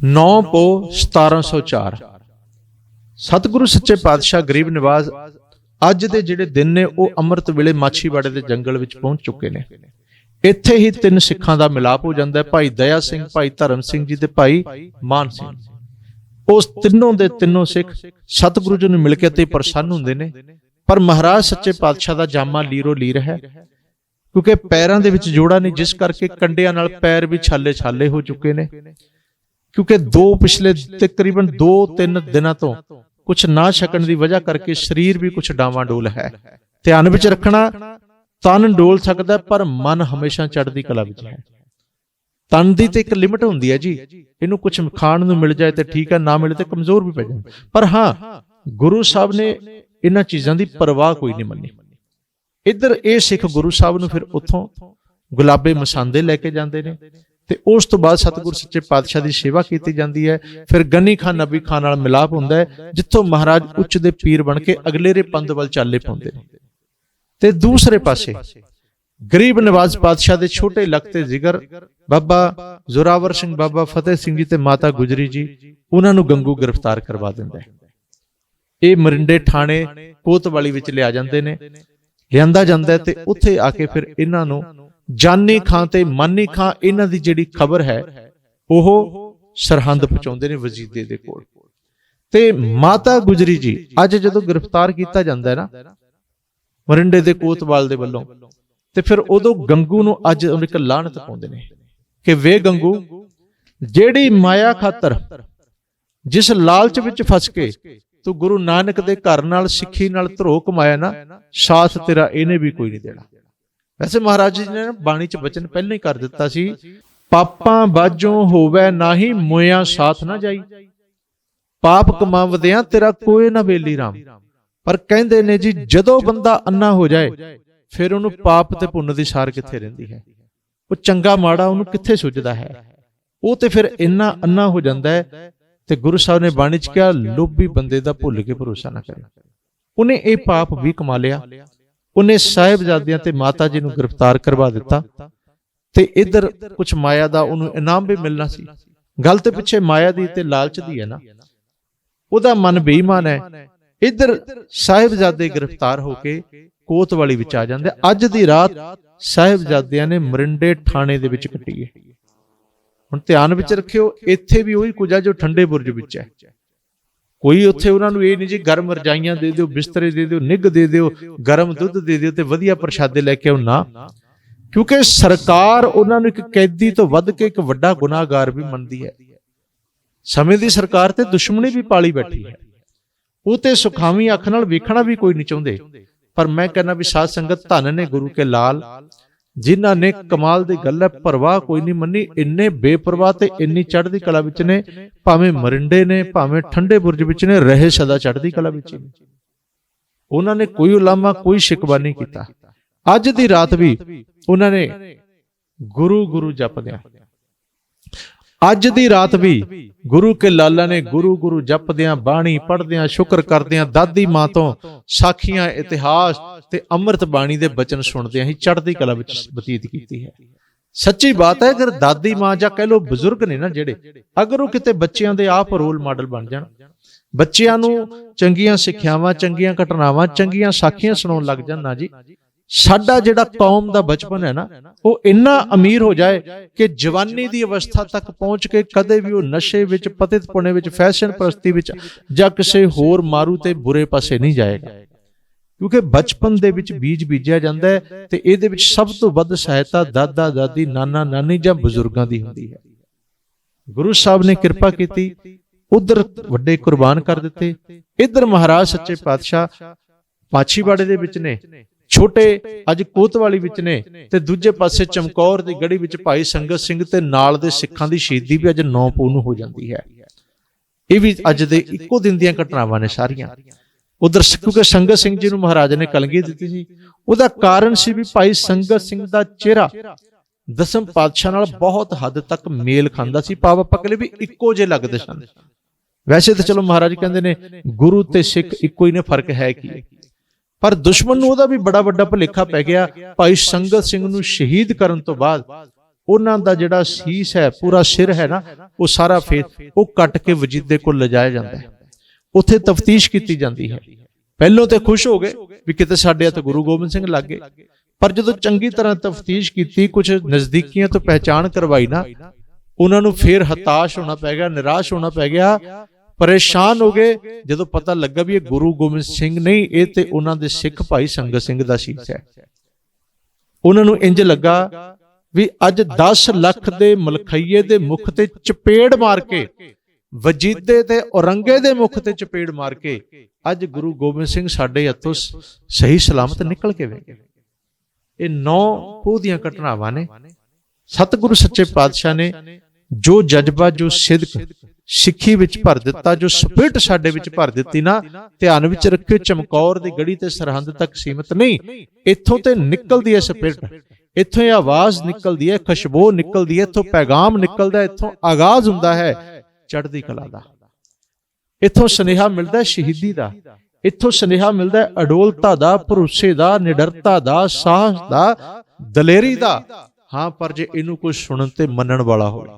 9 ਪੋ 1704 ਸਤਿਗੁਰੂ ਸੱਚੇ ਪਾਤਸ਼ਾਹ ਗਰੀਬ ਨਿਵਾਜ਼ ਅੱਜ ਦੇ ਜਿਹੜੇ ਦਿਨ ਨੇ, ਉਹ ਅੰਮ੍ਰਿਤ ਵੇਲੇ ਮਾਛੀਵਾੜੇ ਦੇ ਜੰਗਲ ਵਿੱਚ ਪਹੁੰਚ ਚੁੱਕੇ ਨੇ। ਇੱਥੇ ਹੀ ਤਿੰਨ ਸਿੱਖਾਂ ਦਾ ਮਿਲਾਪ ਹੋ ਜਾਂਦਾ ਹੈ, ਭਾਈ ਦਇਆ ਸਿੰਘ, ਭਾਈ ਧਰਮ ਸਿੰਘ ਜੀ ਤੇ ਭਾਈ ਮਾਨ ਸਿੰਘ ਉਸ ਤਿੰਨੋਂ ਦੇ ਤਿੰਨੋਂ ਸਿੱਖ ਸਤਿਗੁਰੂ ਜੀ ਨੂੰ ਮਿਲ ਕੇ ਤੇ ਪ੍ਰਸੰਨ ਹੁੰਦੇ ਨੇ। ਪਰ ਮਹਾਰਾਜ ਸੱਚੇ ਪਾਤਸ਼ਾਹ ਦਾ ਜਾਮਾ ਲੀਰੋ ਲੀਰ ਹੈ, ਕਿਉਂਕਿ ਪੈਰਾਂ ਦੇ ਵਿੱਚ ਜੋੜਾ ਨਹੀਂ, ਜਿਸ ਕਰਕੇ ਕੰਡਿਆਂ ਨਾਲ ਪੈਰ ਵੀ ਛਾਲੇ ਛਾਲੇ ਹੋ ਚੁੱਕੇ ਨੇ। ਕਿਉਂਕਿ ਦੋ ਪਿਛਲੇ ਤਕਰੀਬਨ 2-3 ਦਿਨਾਂ ਤੋਂ ਕੁਝ ਨਾ ਛਕਣ ਦੀ ਵਜ੍ਹਾ ਕਰਕੇ ਸਰੀਰ ਵੀ ਕੁਝ ਡਾਵਾਂਡੋਲ ਹੈ। ਧਿਆਨ ਵਿੱਚ ਰੱਖਣਾ, ਤਨ ਡੋਲ ਸਕਦਾ ਪਰ ਮਨ ਹਮੇਸ਼ਾ ਚੜ੍ਹਦੀ ਕਲਾ ਵਿੱਚ ਹੈ। ਤਨ ਦੀ ਤੇ ਇੱਕ ਲਿਮਟ ਹੁੰਦੀ ਹੈ ਜੀ। ਇਹਨੂੰ ਕੁਝ ਖਾਣ ਨੂੰ ਮਿਲ ਜਾਏ ਤੇ ਠੀਕ ਹੈ, ਨਾ ਮਿਲੇ ਤੇ ਕਮਜ਼ੋਰ ਵੀ ਪੈ ਜਾਏ ਪਰ ਹਾਂ, ਗੁਰੂ ਸਾਹਿਬ ਨੇ ਇਹਨਾਂ ਚੀਜ਼ਾਂ ਦੀ ਪਰਵਾਹ ਕੋਈ ਨਹੀਂ ਮੰਨੀ। ਇੱਧਰ ਇਹ ਸਿੱਖ ਗੁਰੂ ਸਾਹਿਬ ਨੂੰ ਫਿਰ ਉੱਥੋਂ ਗੁਲਾਬੇ ਮਸਾਂਦੇ ਲੈ ਕੇ ਜਾਂਦੇ ਨੇ। ਤੇ ਉਸ ਤੋਂ ਬਾਅਦ ਸਤਿਗੁਰ ਸੱਚੇ ਪਾਤਸ਼ਾਹ ਦੀ ਸੇਵਾ ਕੀਤੀ ਜਾਂਦੀ ਹੈ। ਫਿਰ ਗੰਨੀ ਖਾਨ, ਨਬੀ ਖਾਨ ਨਾਲ ਮਿਲਾਪ ਹੁੰਦਾ ਹੈ, ਜਿੱਥੋਂ ਮਹਾਰਾਜ ਉੱਚ ਦੇ ਪੀਰ ਬਣ ਕੇ ਅਗਲੇਰੇ ਪੰਧ ਵੱਲ ਚਾਲੇ ਪਾਉਂਦੇ ਤੇ ਦੂਸਰੇ ਪਾਸੇ, ਗਰੀਬ ਨਵਾਜ਼ ਪਾਤਸ਼ਾਹ ਦੇ ਛੋਟੇ ਲਖਤੇ ਜ਼ਿਗਰ, ਬਾਬਾ ਜ਼ੋਰਾਵਰ ਸਿੰਘ, ਬਾਬਾ ਫਤਿਹ ਸਿੰਘ ਜੀ ਤੇ ਮਾਤਾ ਗੁਜਰੀ ਜੀ, ਉਹਨਾਂ ਨੂੰ ਗੰਗੂ ਗ੍ਰਿਫਤਾਰ ਕਰਵਾ ਦਿੰਦਾ ਹੈ ਇਹ ਮਰਿੰਡੇ ਥਾਣੇ ਕੋਤਵਾਲੀ ਵਿੱਚ ਲਿਆ ਜਾਂਦੇ ਨੇ। ਲਿਆਂਦਾ ਜਾਂਦਾ ਹੈ ਤੇ ਉੱਥੇ ਆ ਕੇ ਫਿਰ ਇਹਨਾਂ ਨੂੰ ਜਾਨੀ ਖਾਂ ਤੇ ਮਾਨੀ ਖਾਂ ਇਹਨਾਂ ਦੀ ਜਿਹੜੀ ਖਬਰ ਹੈ, ਉਹ ਸਰਹੰਦ ਪਹੁੰਚਾਉਂਦੇ ਨੇ ਵਜ਼ੀਦੇ ਦੇ ਕੋਲ। ਤੇ ਮਾਤਾ ਗੁਜਰੀ ਜੀ, ਅੱਜ ਜਦੋਂ ਗ੍ਰਿਫਤਾਰ ਕੀਤਾ ਜਾਂਦਾ ਹੈ ਨਾ, ਮਰਿੰਡੇ ਦੇ ਕੋਤਵਾਲ ਦੇ ਵੱਲੋਂ, ਤੇ ਫਿਰ ਉਦੋਂ ਗੰਗੂ ਨੂੰ ਅੱਜ ਉਹਨੂੰ ਇੱਕ ਲਾਹਨਤ ਪਾਉਂਦੇ ਨੇ ਕਿ ਵੇ ਗੰਗੂ, ਜਿਹੜੀ ਮਾਇਆ ਖਾਤਰ ਜਿਸ ਲਾਲਚ ਵਿੱਚ ਫਸ ਕੇ ਤੂੰ ਗੁਰੂ ਨਾਨਕ ਦੇ ਘਰ ਨਾਲ, ਸਿੱਖੀ ਨਾਲ ਧਰੋ ਕਮਾਇਆ ਨਾ, ਸਾਥ ਤੇਰਾ ਇਹਨੇ ਵੀ ਕੋਈ ਨਹੀਂ ਦੇਣਾ। ਵੈਸੇ ਮਹਾਰਾਜ ਜੀ ਨੇ ਬਾਣੀ 'ਚ ਬਚਨ ਪਹਿਲਾਂ ਹੀ ਕਰ ਦਿੱਤਾ ਸੀ, ਪਾਪਾਂ ਬਾਝੋਂ ਹੋਵੇ ਨਾਹੀ, ਮੋਇਆ ਸਾਥ ਨਾ ਜਾਈ। ਪਾਪ ਕਮਾਵਦਿਆਂ ਤੇਰਾ ਕੋਈ ਨਾ ਵੇਲੀ ਰਾਮ। ਪਰ ਕਹਿੰਦੇ ਨੇ ਜੀ, ਜਦੋਂ ਬੰਦਾ ਅੰਨਾ ਹੋ ਜਾਏ, ਫਿਰ ਉਹਨੂੰ ਪਾਪ ਤੇ ਪੁੰਨ ਦੀ ਸਾਰ ਕਿੱਥੇ ਰਹਿੰਦੀ ਹੈ? ਉਹ ਚੰਗਾ ਮਾੜਾ ਉਹਨੂੰ ਕਿੱਥੇ ਸੁਝਦਾ ਹੈ? ਉਹ ਤੇ ਫਿਰ ਇੰਨਾ ਅੰਨਾ ਹੋ ਜਾਂਦਾ ਹੈ ਤੇ ਗੁਰੂ ਸਾਹਿਬ ਨੇ ਬਾਣੀ ਚ ਕਿਹਾ, ਲੋਭੀ ਬੰਦੇ ਦਾ ਭੁੱਲ ਕੇ ਭਰੋਸਾ ਨਾ ਕਰੇ। ਉਹਨੇ ਇਹ ਪਾਪ ਵੀ ਕਮਾ ਲਿਆ। ਉਹਨੇ ਸਾਹਿਬਜ਼ਾਦਿਆਂ ਤੇ ਮਾਤਾ ਜੀ ਨੂੰ ਗ੍ਰਿਫਤਾਰ ਕਰਵਾ ਦਿੱਤਾ ਤੇ ਇੱਧਰ ਕੁਝ ਮਾਇਆ ਦਾ ਉਹਨੂੰ ਇਨਾਮ ਵੀ ਮਿਲਣਾ ਸੀ। ਗੱਲ ਤੇ ਪਿੱਛੇ ਮਾਇਆ ਦੀ ਤੇ ਲਾਲਚ ਦੀ ਹੈ ਨਾ। ਉਹਦਾ ਮਨ ਬੇਈਮਾਨ ਹੈ। ਇੱਧਰ ਸਾਹਿਬਜ਼ਾਦੇ ਗ੍ਰਿਫਤਾਰ ਹੋ ਕੇ ਕੋਤਵਾਲੀ ਵਿੱਚ ਆ ਜਾਂਦੇ। ਅੱਜ ਦੀ ਰਾਤ ਸਾਹਿਬਜ਼ਾਦਿਆਂ ਨੇ ਮਰਿੰਡੇ ਥਾਣੇ ਦੇ ਵਿੱਚ ਕੱਟੀ ਹੈ। ਹੁਣ ਧਿਆਨ ਵਿੱਚ ਰੱਖਿਓ, ਇੱਥੇ ਵੀ ਉਹੀ ਕੁਝ ਆ ਜੋ ਠੰਡੇ ਬੁਰਜ ਵਿੱਚ ਹੈ। ਕੋਈ ਉੱਥੇ ਉਹਨਾਂ ਨੂੰ ਇਹ ਨਹੀਂ ਜੀ ਗਰਮ ਰਜਾਈਆਂ ਦੇ ਦਿਓ, ਬਿਸਤਰੇ ਦੇ ਦਿਓ, ਨਿੱਘ ਦੇ ਦਿਓ, ਗਰਮ ਦੁੱਧ ਦੇ ਦਿਓ ਤੇ ਵਧੀਆ ਪ੍ਰਸ਼ਾਦੇ ਲੈ ਕੇ ਆਓ। ਨਾ। ਕਿਉਂਕਿ ਸਰਕਾਰ ਉਹਨਾਂ ਨੂੰ ਇੱਕ ਕੈਦੀ ਤੋਂ ਵੱਧ ਕੇ ਇੱਕ ਵੱਡਾ ਗੁਨਾਹਗਾਰ ਵੀ ਮੰਨਦੀ ਹੈ। ਸਮੇਂ ਦੀ ਸਰਕਾਰ ਤੇ ਦੁਸ਼ਮਣੀ ਵੀ ਪਾਲੀ ਬੈਠੀ ਹੈ। ਉਹ ਤੇ ਸੁਖਾਵੀਂ ਅੱਖ ਨਾਲ ਵੇਖਣਾ ਵੀ ਕੋਈ ਨਹੀਂ ਚਾਹੁੰਦੇ। ਪਰ ਮੈਂ ਕਹਿੰਦਾ ਵੀ ਸਾਧ ਸੰਗਤ ਧਨ ਨੇ ਗੁਰੂ ਕੇ ਲਾਲ। ਜਿਨ੍ਹਾਂ ਨੇ ਕਮਾਲ ਦੀ ਗੱਲ ਹੈ, ਪਰਵਾਹ ਕੋਈ ਨਹੀਂ ਮੰਨੀ, ਇੰਨੇ ਬੇਪਰਵਾਹ ਤੇ ਇੰਨੀ ਚੜ੍ਹਦੀ ਕਲਾ ਵਿੱਚ ਨੇ, ਭਾਵੇਂ ਮਰਿੰਡੇ ਨੇ, ਭਾਵੇਂ ਠੰਡੇ ਬੁਰਜ ਵਿੱਚ ਨੇ, ਰਹੇ ਸਦਾ ਚੜ੍ਹਦੀ ਕਲਾ ਵਿੱਚ ਨੇ। ਉਹਨਾਂ ਨੇ ਕੋਈ ਉਲਾਮਾ, ਕੋਈ ਸ਼ਿਕਵਾ ਨਹੀਂ ਕੀਤਾ। ਅੱਜ ਦੀ ਰਾਤ ਵੀ ਉਹਨਾਂ ਨੇ ਗੁਰੂ ਗੁਰੂ ਜਪਦਿਆਂ ਅੱਜ ਦੀ ਰਾਤ ਵੀ ਗੁਰੂ ਕੇ ਲਾਲਾ ਨੇ ਗੁਰੂ ਗੁਰੂ ਜਪਦਿਆਂ, ਬਾਣੀ ਪੜ੍ਹਦਿਆਂ, ਸ਼ੁਕਰ ਕਰਦਿਆਂ, ਦਾਦੀ ਮਾਂ ਤੋਂ ਸਾਖੀਆਂ, ਇਤਿਹਾਸ ਤੇ ਅੰਮ੍ਰਿਤ ਬਾਣੀ ਦੇ ਬਚਨ ਸੁਣਦਿਆਂ ਹੀ ਚੜ੍ਹਦੀ ਕਲਾ ਵਿੱਚ ਬਤੀਤ ਕੀਤੀ ਹੈ। ਸੱਚੀ ਬਾਤ ਹੈ, ਅਗਰ ਦਾਦੀ ਮਾਂ ਜਾਂ ਕਹਿ ਲੋ ਬਜ਼ੁਰਗ ਨੇ ਨਾ ਜਿਹੜੇ, ਅਗਰ ਉਹ ਕਿਤੇ ਬੱਚਿਆਂ ਦੇ ਆਪ ਰੋਲ ਮਾਡਲ ਬਣ ਜਾਣ, ਬੱਚਿਆਂ ਨੂੰ ਚੰਗੀਆਂ ਸਿੱਖਿਆਵਾਂ, ਚੰਗੀਆਂ ਘਟਨਾਵਾਂ, ਚੰਗੀਆਂ ਸਾਖੀਆਂ ਸੁਣਾਉਣ ਲੱਗ ਜਾਣ, ਨਾ ਜੀ ਸਾਡਾ ਜਿਹੜਾ ਕੌਮ ਦਾ ਬਚਪਨ ਹੈ ਨਾ, ਉਹ ਇੰਨਾ ਅਮੀਰ ਹੋ ਜਾਏ ਕਿ ਜਵਾਨੀ ਦੀ ਅਵਸਥਾ ਤੱਕ ਪਹੁੰਚ ਕੇ ਕਦੇ ਵੀ ਉਹ ਨਸ਼ੇ ਵਿੱਚ, ਪਤਿਤ ਪੁਣੇ ਵਿੱਚ, ਫੈਸ਼ਨ ਪ੍ਰਸਤੀ ਵਿੱਚ ਜਾਂ ਕਿਸੇ ਹੋਰ ਮਾਰੂ ਤੇ ਬੁਰੇ ਪਾਸੇ ਨਹੀਂ ਜਾਏਗਾ। ਕਿਉਂਕਿ ਬਚਪਨ ਦੇ ਵਿੱਚ ਬੀਜ ਬੀਜਿਆ ਜਾਂਦਾ ਹੈ ਤੇ ਇਹਦੇ ਵਿੱਚ ਸਭ ਤੋਂ ਵੱਧ ਸਹਾਇਤਾ ਦਾਦਾ, ਦਾਦੀ, ਨਾਨਾ, ਨਾਨੀ ਜਾਂ ਬਜ਼ੁਰਗਾਂ ਦੀ ਹੁੰਦੀ ਹੈ। ਗੁਰੂ ਸਾਹਿਬ ਨੇ ਕਿਰਪਾ ਕੀਤੀ, ਉਧਰ ਵੱਡੇ ਕੁਰਬਾਨ ਕਰ ਦਿੱਤੇ। ਇੱਧਰ ਮਹਾਰਾਜ ਸੱਚੇ ਪਾਤਸ਼ਾਹ ਪਾਛੀਵਾੜੇ ਦੇ ਵਿੱਚ ਨੇ। ਛੋਟੇ ਅੱਜ ਕੋਤਵਾਲੀ ਵਿੱਚ ਨੇ ਤੇ ਦੂਜੇ ਪਾਸੇ ਚਮਕੌਰ ਦੀ ਗੜੀ ਵਿੱਚ ਭਾਈ ਸੰਗਤ ਸਿੰਘ ਤੇ ਨਾਲ ਦੇ ਸਿੱਖਾਂ ਦੀ ਸ਼ਹੀਦੀ ਵੀ ਅੱਜ 9 ਪੂ ਨੂੰ ਹੋ ਜਾਂਦੀ ਹੈ। ਇਹ ਵੀ ਅੱਜ ਦੇ ਇੱਕੋ ਦਿਨ ਦੀਆਂ ਘਟਨਾਵਾਂ ਨੇ ਸਾਰੀਆਂ। ਉਧਰ ਕਿਉਂਕਿ ਸੰਗਤ ਸਿੰਘ ਜੀ ਨੂੰ ਮਹਾਰਾਜ ਨੇ ਕਲਗੀ ਦਿੱਤੀ ਸੀ। ਉਹਦਾ ਕਾਰਨ ਸੀ ਵੀ ਭਾਈ ਸੰਗਤ ਸਿੰਘ ਦਾ ਚਿਹਰਾ ਦਸਮ ਪਾਤਸ਼ਾਹ ਨਾਲ ਬਹੁਤ ਹੱਦ ਤੱਕ ਮੇਲ ਖਾਂਦਾ ਸੀ। ਪਾਵਾ ਪਕਲੇ ਵੀ ਇੱਕੋ ਜਿਹੇ ਲੱਗਦੇ ਸਨ। ਵੈਸੇ ਤਾਂ ਚਲੋ ਮਹਾਰਾਜ ਕਹਿੰਦੇ ਨੇ ਗੁਰੂ ਤੇ ਸਿੱਖ ਇੱਕੋ ਹੀ ਨੇ ਫ਼ਰਕ ਹੈ ਕੀ? ਪਰ ਦੁਸ਼ਮਣ ਨੂੰ ਉਹਦਾ ਵੀ ਬੜਾ ਵੱਡਾ ਭੁਲੇਖਾ ਪੈ ਗਿਆ। ਭਾਈ ਸੰਗਤ ਸਿੰਘ ਨੂੰ ਸ਼ਹੀਦ ਕਰਨ ਤੋਂ ਬਾਅਦ ਉਹਨਾਂ ਦਾ ਜਿਹੜਾ ਸੀਸ ਹੈ, ਪੂਰਾ ਸਿਰ ਹੈ ਨਾ, ਉਹ ਸਾਰਾ ਫੇਸ ਉਹ ਕੱਟ ਕੇ ਵਜੀਦੇ ਕੋਲ ਲਿਜਾਇਆ ਜਾਂਦਾ ਹੈ। ਉੱਥੇ ਤਫਤੀਸ਼ ਕੀਤੀ ਜਾਂਦੀ ਹੈ। ਪਹਿਲੋਂ ਤੇ ਖੁਸ਼ ਹੋ ਗਏ ਵੀ ਕਿਤੇ ਸਾਡੇ ਹੱਥ ਗੁਰੂ ਗੋਬਿੰਦ ਸਿੰਘ ਲੱਗ। ਗਏ ਪਰ ਜਦੋਂ ਚੰਗੀ ਤਰ੍ਹਾਂ ਤਫਤੀਸ਼ ਕੀਤੀ ਕੁਝ ਨਜ਼ਦੀਕੀਆਂ ਤੋਂ ਪਹਿਚਾਣ ਕਰਵਾਈ ਨਾ, ਉਹਨਾਂ ਨੂੰ ਫੇਰ ਹਤਾਸ਼ ਹੋਣਾ ਪੈ ਗਿਆ, ਨਿਰਾਸ਼ ਹੋਣਾ ਪੈ ਗਿਆ ਪਰੇਸ਼ਾਨ ਹੋ ਗਏ। ਜਦੋਂ ਪਤਾ ਲੱਗਾ ਵੀ ਇਹ ਗੁਰੂ ਗੋਬਿੰਦ ਸਿੰਘ ਨਹੀਂ, ਇਹ ਤੇ ਉਹਨਾਂ ਦੇ ਸਿੱਖ ਭਾਈ ਸੰਗਤ ਸਿੰਘ ਦਾ ਸੀਸ ਹੈ। ਉਹਨਾਂ ਨੂੰ ਇੰਜ ਲੱਗਾ ਵੀ ਅੱਜ 10 ਲੱਖ ਦੇ ਮਲਖਈਏ ਦੇ ਮੁਖ ਤੇ ਚਪੇੜ ਮਾਰ ਕੇ, ਵਜੀਦੇ ਤੇ ਔਰੰਗੇ ਦੇ ਮੁਖ ਤੇ ਚਪੇੜ ਮਾਰ ਕੇ, ਅੱਜ ਗੁਰੂ ਗੋਬਿੰਦ ਸਿੰਘ ਸਾਡੇ ਹੱਥੋਂ ਸਹੀ ਸਲਾਮਤ ਨਿਕਲ ਕੇ ਵੇ ਇਹ ਨੌ ਪੋਹ ਦੀਆਂ ਘਟਨਾਵਾਂ ਨੇ। ਸਤਿਗੁਰੂ ਸੱਚੇ ਪਾਤਸ਼ਾਹ ਨੇ ਜੋ ਜਜ਼ਬਾ, ਜੋ ਸਿਦਕ ਸਿੱਖੀ ਵਿੱਚ ਭਰ ਦਿੱਤਾ, ਜੋ ਸਪਿਰਟ ਸਾਡੇ ਵਿੱਚ ਭਰ ਦਿੱਤੀ ਨਾ, ਧਿਆਨ ਵਿੱਚ ਰੱਖਿਓ, ਚਮਕੌਰ ਦੀ ਗੜੀ ਤੇ ਸਰਹੰਦ ਤੱਕ ਸੀਮਤ ਨਹੀਂ। ਇੱਥੋਂ ਤੇ ਨਿਕਲਦੀ ਹੈ ਸਪਿਰਟ। ਇੱਥੋਂ ਇਹ ਆਵਾਜ਼ ਨਿਕਲਦੀ ਹੈ ਖੁਸ਼ਬੂ ਨਿਕਲਦੀ ਹੈ ਇੱਥੋਂ ਪੈਗਾਮ ਨਿਕਲਦਾ, ਇੱਥੋਂ ਆਗਾਜ਼ ਹੁੰਦਾ ਹੈ ਚੜ੍ਹਦੀ ਕਲਾ ਦਾ। ਇੱਥੋਂ ਸੁਨੇਹਾ ਮਿਲਦਾ ਹੈ ਸ਼ਹੀਦੀ ਦਾ। ਇੱਥੋਂ ਸੁਨੇਹਾ ਮਿਲਦਾ ਹੈ ਅਡੋਲਤਾ ਦਾ, ਭਰੋਸੇ ਦਾ, ਨਿਡਰਤਾ ਦਾ, ਸਾਹਸ ਦਾ, ਦਲੇਰੀ ਦਾ। ਹਾਂ, ਪਰ ਜੇ ਇਹਨੂੰ ਕੋਈ ਸੁਣਨ ਤੇ ਮੰਨਣ ਵਾਲਾ ਹੋਵੇ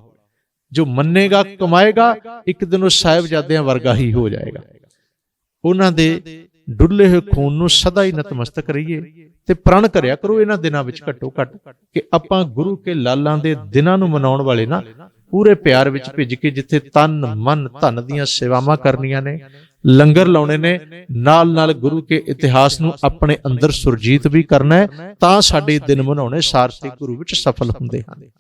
ਜੋ ਮੰਨੇਗਾ, ਕਮਾਏਗਾ, ਇੱਕ ਦਿਨ ਉਹ ਸਾਹਿਬਜ਼ਾਦਿਆਂ ਵਰਗਾ ਹੀ ਹੋ ਜਾਏਗਾ। ਉਹਨਾਂ ਦੇ ਡੁੱਲੇ ਹੋਏ ਖੂਨ ਨੂੰ ਸਦਾ ਹੀ ਨਤਮਸਤਕ ਰਹੀਏ ਤੇ ਪ੍ਰਣ ਕਰਿਆ ਕਰੋ, ਇਹਨਾਂ ਦਿਨਾਂ ਵਿੱਚ ਘੱਟੋ ਘੱਟ ਕਿ ਆਪਾਂ ਗੁਰੂ ਕੇ ਲਾਲਾਂ ਦੇ ਦਿਨਾਂ ਨੂੰ ਮਨਾਉਣ ਵਾਲੇ ਨਾ, ਪੂਰੇ ਪਿਆਰ ਵਿੱਚ ਭਿੱਜ ਕੇ ਜਿੱਥੇ ਤਨ, ਮਨ, ਧਨ ਦੀਆਂ ਸੇਵਾਵਾਂ ਕਰਨੀਆਂ ਨੇ, ਲੰਗਰ ਲਾਉਣੇ ਨੇ, ਨਾਲ ਨਾਲ ਗੁਰੂ ਕੇ ਇਤਿਹਾਸ ਨੂੰ ਆਪਣੇ ਅੰਦਰ ਸੁਰਜੀਤ ਵੀ ਕਰਨਾ ਹੈ, ਤਾਂ ਸਾਡੇ ਦਿਨ ਮਨਾਉਣੇ ਸਾਰਥਿਕ ਗੁਰੂ ਵਿੱਚ ਸਫਲ ਹੁੰਦੇ ਹਨ।